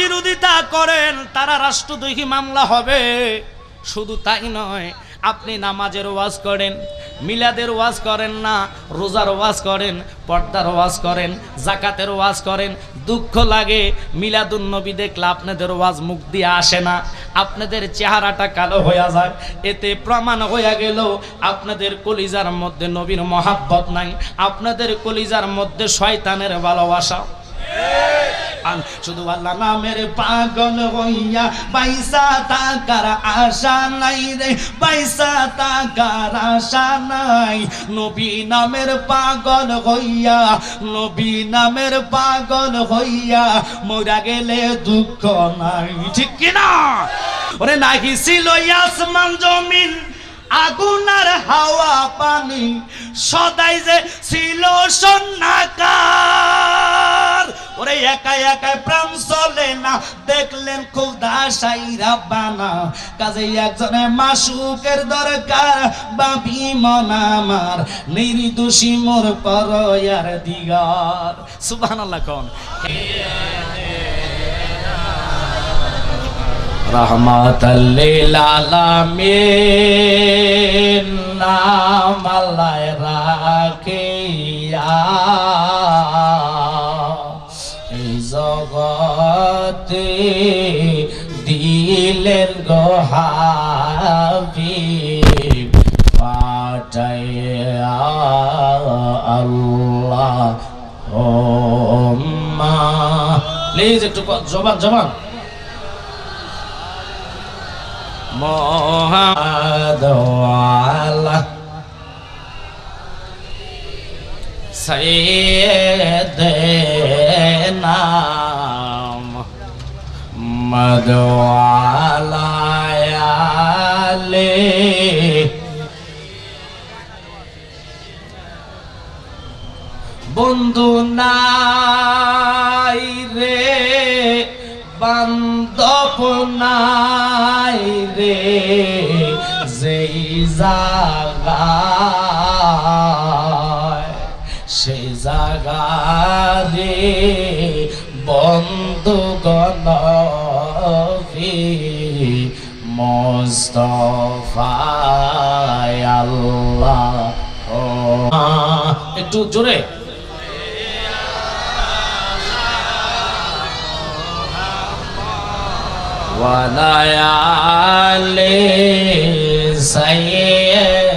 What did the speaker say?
বিরোধিতা করেন, তারা রাষ্ট্রদ্রোহী মামলা হবে। শুধু তাই নয়, আপনি নামাজের ওয়াজ করেন, মিলাদের ওয়াজ করেন না, রোজার ওয়াজ করেন, পর্দার ওয়াজ করেন, জাকাতের ওয়াজ করেন। দুঃখ লাগে, মিলাদুন নবী দেখলে আপনাদের ওয়াজ মুখ দিয়ে আসে না। আপনাদের চেহারাটা কালো হয়ে যায়, এতে প্রমাণ হয়ে গেল, আপনাদের কলিজার মধ্যে নবীর মহাব্বত নাই, আপনাদের কলিজার মধ্যে শয়তানের ভালোবাসা। শুধু আল্লাহ নামের পাগল হইয়া আশা নাই রে আশা নাই। নবী নামের পাগল হইয়া, নবী নামের পাগল হইয়া গেলে দুঃখ নাই। ঠিক কিনা? ওরে নাকি ছিল আসমান জমিন আগুন আর হাওয়া পানি, সদাই যে ছিল সন্নাকার ওরে একা একা প্রাণ চলে না। দেখলেন খুব দাসাইরা বানা। কাজে একজনে মাসুকের দরকার, বাপি মন আমার। নির্দোষী মোর পরয়ার দিগার। সুবহানাল্লাহ কোন? রহমতাল্লিল আলামিন, নাম রাখিয়া। জগতে দিলেন গোহাবি প্লিজ একটু জবান জবান। মোহাম্মদ সৈয়দনা মদওয়ালায়ালে বন্ধু নাই রে বান্ধব নাই রে যেই জাগায় জাগারে বন্ধু গণবি মোস্তফায় আল্লাহ ও একটু জোরে وليالي سيدنا